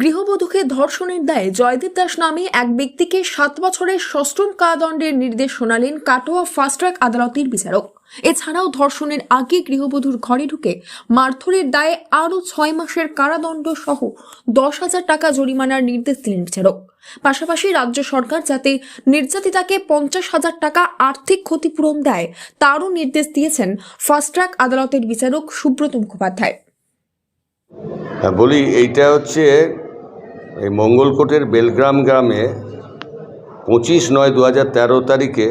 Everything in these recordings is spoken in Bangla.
গৃহবধূকে ধর্ষণের দায়ে জয়দীপ দাস নামে এক ব্যক্তিকে সাত বছরের সশ্রম কারাদণ্ডের নির্দেশ শোনালেন কাটোয়া ফাস্ট ট্র্যাক আদালতের বিচারক। এছাড়াও ধর্ষণের আগে গৃহবধূর ঘরে ঢুকে মারধরের দায়ে আরও ছয় মাসের কারাদণ্ড সহ দশ হাজার টাকা জরিমানার নির্দেশ দিলেন বিচারক। পাশাপাশি রাজ্য সরকার যাতে নির্যাতিতাকে পঞ্চাশ হাজার টাকা আর্থিক ক্ষতিপূরণ দেয়, তারও নির্দেশ দিয়েছেন ফাস্ট ট্র্যাক আদালতের বিচারক সুব্রত মুখোপাধ্যায়। হ্যাঁ বলি এইটা হচ্ছে এই মঙ্গলকোটের বেলগ্রাম গ্রামে পঁচিশ নয় দু হাজার তেরো তারিখে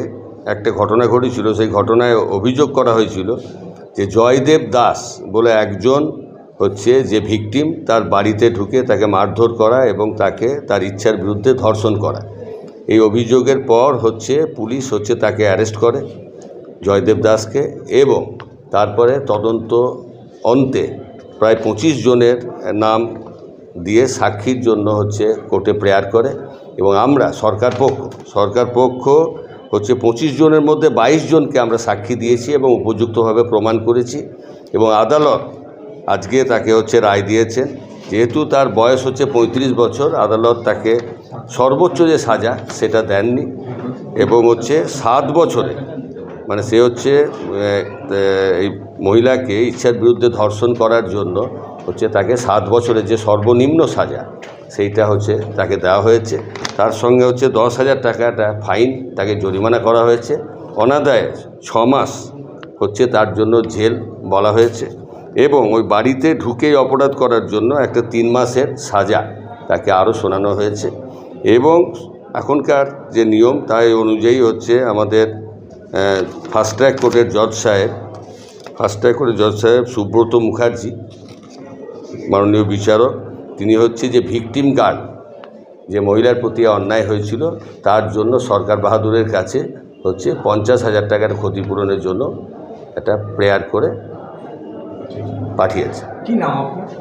একটা ঘটনা ঘটেছিল। সেই ঘটনায় অভিযোগ করা হয়েছিল যে জয়দেব দাস বলে একজন হচ্ছে যে ভিকটিম, তার বাড়িতে ঢুকে তাকে মারধর করা এবং তাকে তার ইচ্ছার বিরুদ্ধে ধর্ষণ করা। এই অভিযোগের পর হচ্ছে পুলিশ হচ্ছে তাকে অ্যারেস্ট করে জয়দেব দাসকে এবং তারপরে তদন্ত অন্তে প্রায় পঁচিশ জনের নাম দিয়ে সাক্ষীর জন্য হচ্ছে কোর্টে প্রেয়ার করে এবং আমরা সরকার পক্ষ সরকার পক্ষ হচ্ছে পঁচিশ জনের মধ্যে বাইশ জনকে আমরা সাক্ষী দিয়েছি এবং উপযুক্তভাবে প্রমাণ করেছি এবং আদালত আজকে তাকে হচ্ছে রায় দিয়েছেন। যেহেতু তার বয়স হচ্ছে পঁয়ত্রিশ বছর, আদালত তাকে সর্বোচ্চ যে সাজা সেটা দেননি এবং হচ্ছে সাত বছরে মানে সে হচ্ছে এই মহিলাকে ইচ্ছার বিরুদ্ধে ধর্ষণ করার জন্য হচ্ছে তাকে সাত বছরের যে সর্বনিম্ন সাজা, সেইটা হচ্ছে তাকে দেওয়া হয়েছে। তার সঙ্গে হচ্ছে দশ হাজার টাকাটা ফাইন তাকে জরিমানা করা হয়েছে। অনাদায়ে ছ মাস হচ্ছে তার জন্য জেল বলা হয়েছে এবং ওই বাড়িতে ঢুকেই অপরাধ করার জন্য একটা তিন মাসের সাজা তাকে আরও শোনানো হয়েছে। এবং এখনকার যে নিয়ম, তাই অনুযায়ী হচ্ছে আমাদের ফাস্ট ট্র্যাক কোর্টের জজ সাহেব ফাস্ট ট্র্যাক কোর্টের জজ সাহেব সুব্রত মুখার্জি মাননীয় বিচারক তিনি হচ্ছে যে ভিকটিম গার্ড যে মহিলার প্রতি অন্যায় হয়েছিল তার জন্য সরকার বাহাদুরের কাছে হচ্ছে পঞ্চাশ হাজার টাকার ক্ষতিপূরণের জন্য একটা প্রেয়ার করে পাঠিয়েছে।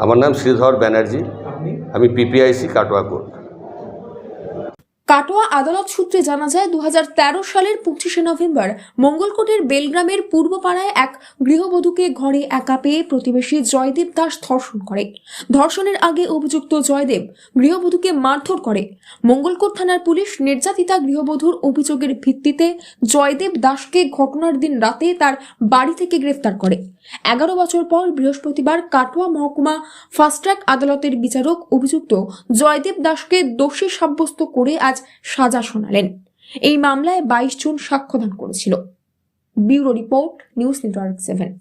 আমার নাম শ্রীধর ব্যানার্জি। আমি পিপিআইসি কাটোয়া কোর্ট। কাটোয়া আদালত সূত্রে জানা যায় দু হাজার তেরো সালের পঁচিশে নভেম্বর মঙ্গলকোটের বেলগ্রামের পূর্বপাড়ায় এক গৃহবধূকে ঘরে একা পেয়ে প্রতিবেশী জয়দেব দাস ধর্ষণ করে। ধর্ষণের আগে অভিযুক্ত জয়দেব গৃহবধূকে মারধর করে। মঙ্গলকোট থানার পুলিশ নির্যাতিতা গৃহবধূর অভিযোগের ভিত্তিতে জয়দেব দাসকে ঘটনার দিন রাতে তার বাড়ি থেকে গ্রেফতার করে। এগারো বছর পর বৃহস্পতিবার কাটোয়া মহকুমা ফাস্ট্র্যাক আদালতের বিচারক অভিযুক্ত জয়দেব দাসকে দোষী সাব্যস্ত করে আজ সাজা শোনালেন। এই মামলায় বাইশ জন সাক্ষ্যদান করেছিল। Bureau report, news network seven.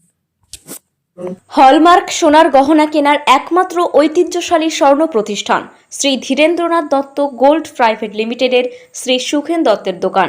Hallmark সোনার গহনা কেনার একমাত্র ঐতিহ্যশালী স্বর্ণ প্রতিষ্ঠান শ্রী ধীরেন্দ্রনাথ দত্ত গোল্ড প্রাইভেট লিমিটেডের শ্রী সুখেন দত্তের দোকান।